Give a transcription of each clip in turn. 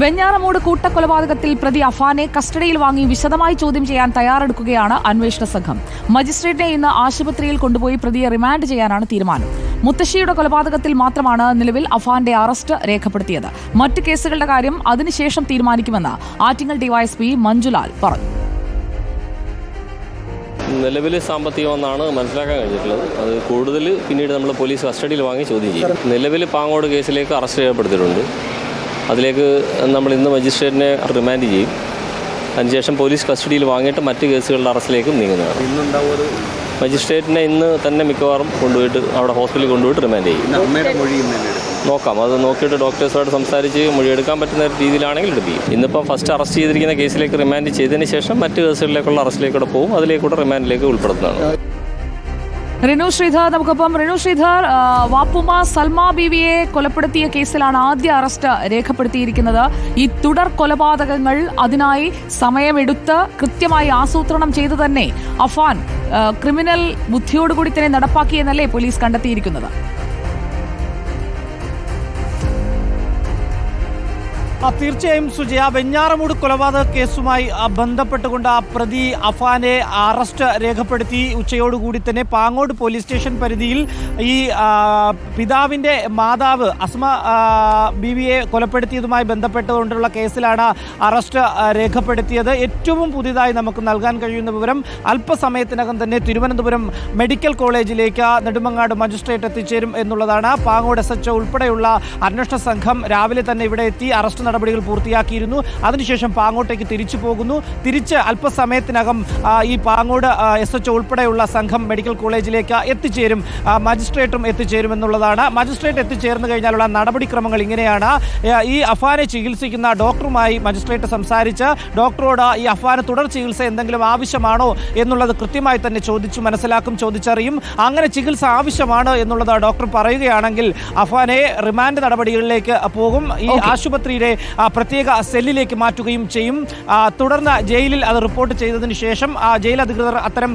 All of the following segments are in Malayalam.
വെഞ്ഞാറമൂട് കൂട്ടക്കൊലപാതകത്തിൽ പ്രതി അഫാനെ കസ്റ്റഡിയിൽ വാങ്ങി വിശദമായി ചോദ്യം ചെയ്യാൻ തയ്യാറെടുക്കുകയാണ് അന്വേഷണ സംഘം. മജിസ്ട്രേറ്റിനെ ഇന്ന് ആശുപത്രിയിൽ കൊണ്ടുപോയി പ്രതിയെ റിമാൻഡ് ചെയ്യാനാണ് തീരുമാനം. മുത്തശ്ശിയുടെ കൊലപാതകത്തിൽ മാത്രമാണ് നിലവിൽ അഫാന്റെ അറസ്റ്റ് രേഖപ്പെടുത്തിയത്. മറ്റ് കേസുകളുടെ കാര്യം അതിനുശേഷം തീരുമാനിക്കുമെന്ന് ആറ്റിങ്ങൽ ഡിവൈഎസ്പി മഞ്ജുലാൽ പറഞ്ഞു. നിലവിൽ സാമ്പത്തികമെന്നാണ് മനസ്സിലാക്കാൻ കഴിഞ്ഞിട്ടുള്ളത്. അത് കൂടുതൽ പിന്നീട് നമ്മൾ പോലീസ് കസ്റ്റഡിയിൽ വാങ്ങി ചോദ്യം ചെയ്യും. നിലവിൽ പാങ്ങോട് കേസിലേക്ക് അറസ്റ്റ് ചെയ്യപ്പെടുത്തിയിട്ടുണ്ട് അതിലേക്ക് നമ്മൾ ഇന്ന് മജിസ്ട്രേറ്റിനെ റിമാൻഡ് ചെയ്യും. അതിനുശേഷം പോലീസ് കസ്റ്റഡിയിൽ വാങ്ങിയിട്ട് മറ്റ് കേസുകളുടെ അറസ്റ്റിലേക്കും നീങ്ങുന്നതാണ്. മജിസ്ട്രേറ്റിനെ ഇന്ന് തന്നെ മിക്കവാറും കൊണ്ടുപോയിട്ട് അവിടെ ഹോസ്പിറ്റലിൽ കൊണ്ടുപോയിട്ട് റിമാൻഡ് ചെയ്യും. നോക്കാം. അത് നോക്കിയിട്ട് ഡോക്ടേഴ്സുമായിട്ട് സംസാരിച്ച് മൊഴിയെടുക്കാൻ പറ്റുന്ന രീതിയിലാണെങ്കിൽ എടുക്കും ഇന്നിപ്പം ഫസ്റ്റ് അറസ്റ്റ് ചെയ്തിരിക്കുന്ന കേസിലേക്ക് റിമാൻഡ് ചെയ്തതിന് ശേഷം മറ്റ് കേസുകളിലേക്കുള്ള അറസ്റ്റിലേക്കൂടെ പോകും. അതിലേക്കൂടെ റിമാൻഡിലേക്ക് ഉൾപ്പെടുത്തുന്നതാണ് റിനു ശ്രീധർ നമുക്കൊപ്പം. റിനു ശ്രീധർ വാപ്പുമ സൽമ ബീവിയെ കൊലപ്പെടുത്തിയ കേസിലാണ് ആദ്യ അറസ്റ്റ് രേഖപ്പെടുത്തിയിരിക്കുന്നത്. ഈ തുടർ കൊലപാതകങ്ങൾ അതിനായി സമയമെടുത്ത് കൃത്യമായി ആസൂത്രണം ചെയ്തു തന്നെ അഫാൻ ക്രിമിനൽ ബുദ്ധിയോടുകൂടി തന്നെ നടപ്പാക്കിയെന്നല്ലേ പോലീസ് കണ്ടെത്തിയിരിക്കുന്നത്. തീർച്ചയായും സുജയ വെഞ്ഞാറമൂട് കൊലപാതക കേസുമായി ബന്ധപ്പെട്ടുകൊണ്ട് ആ പ്രതി അഫാനെ അറസ്റ്റ് രേഖപ്പെടുത്തി. ഉച്ചയോടുകൂടി തന്നെ പാങ്ങോട് പോലീസ് സ്റ്റേഷൻ പരിധിയിൽ ഈ പിതാവിന്റെ മാതാവ് അസ്മ ബിവിയെ കൊലപ്പെടുത്തിയതുമായി ബന്ധപ്പെട്ടുകൊണ്ടുള്ള കേസിലാണ് അറസ്റ്റ് രേഖപ്പെടുത്തിയത്. ഏറ്റവും പുതിയതായി നമുക്ക് നൽകാൻ കഴിയുന്ന വിവരം അല്പസമയത്തിനകം തന്നെ തിരുവനന്തപുരം മെഡിക്കൽ കോളേജിലേക്ക് നെടുമങ്ങാട് മജിസ്ട്രേറ്റ് എത്തിച്ചേരും എന്നുള്ളതാണ്. പാങ്ങോട് എസ് എച്ച് ഉൾപ്പെടെയുള്ള അന്വേഷണ സംഘം രാവിലെ തന്നെ ഇവിടെ എത്തി അറസ്റ്റ് നടപടികൾ പൂർത്തിയാക്കിയിരുന്നു. അതിനുശേഷം പാങ്ങോട്ടേക്ക് തിരിച്ചു പോകുന്നു. തിരിച്ച് അല്പസമയത്തിനകം ഈ പാങ്ങോട് എസ് എച്ച് ഉൾപ്പെടെയുള്ള സംഘം മെഡിക്കൽ കോളേജിലേക്ക് എത്തിച്ചേരും. മജിസ്ട്രേറ്റും എത്തിച്ചേരും എന്നുള്ളതാണ് മജിസ്ട്രേറ്റ് എത്തിച്ചേർന്ന് കഴിഞ്ഞാലുള്ള നടപടിക്രമങ്ങൾ ഇങ്ങനെയാണ്. ഈ അഫാനെ ചികിത്സിക്കുന്ന ഡോക്ടറുമായി മജിസ്ട്രേറ്റ് സംസാരിച്ച് ഡോക്ടറോട് ഈ അഫാന് തുടർ ചികിത്സ എന്തെങ്കിലും ആവശ്യമാണോ എന്നുള്ളത് കൃത്യമായി തന്നെ ചോദിച്ചു മനസ്സിലാക്കും ചോദിച്ചറിയും. അങ്ങനെ ചികിത്സ ആവശ്യമാണ് എന്നുള്ളത് ഡോക്ടർ പറയുകയാണെങ്കിൽ അഫാനെ റിമാൻഡ് നടപടികളിലേക്ക് പോകും. ഈ ആശുപത്രിയിലെ പ്രത്യേക സെല്ലിലേക്ക് മാറ്റുകയും ചെയ്യും. തുടർന്ന് ജയിലിൽ അത് റിപ്പോർട്ട് ചെയ്തതിന് ശേഷം ജയിൽ അധികൃതർ അത്തരം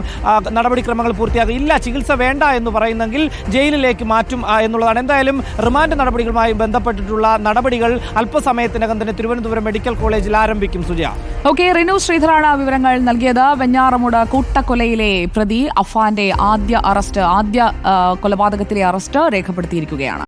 നടപടിക്രമങ്ങൾ പൂർത്തിയാക്കും. ഇല്ല ചികിത്സ വേണ്ട എന്ന് പറയുന്നെങ്കിൽ ജയിലിലേക്ക് മാറ്റും എന്നുള്ളതാണ്. എന്തായാലും റിമാൻഡ് നടപടികളുമായി ബന്ധപ്പെട്ടിട്ടുള്ള നടപടികൾ അല്പസമയത്തിനകം തന്നെ തിരുവനന്തപുരം മെഡിക്കൽ കോളേജിൽ ആരംഭിക്കും. സുജ ഓക്കെ റിനു ശ്രീധറാണ് വിവരങ്ങൾ നൽകിയത്. വെഞ്ഞാറമൂട് കൂട്ടക്കൊലയിലെ പ്രതി അഫാന്റെ ആദ്യ അറസ്റ്റ് ആദ്യ കൊലപാതകത്തിലെ അറസ്റ്റ് രേഖപ്പെടുത്തിയിരിക്കുകയാണ്.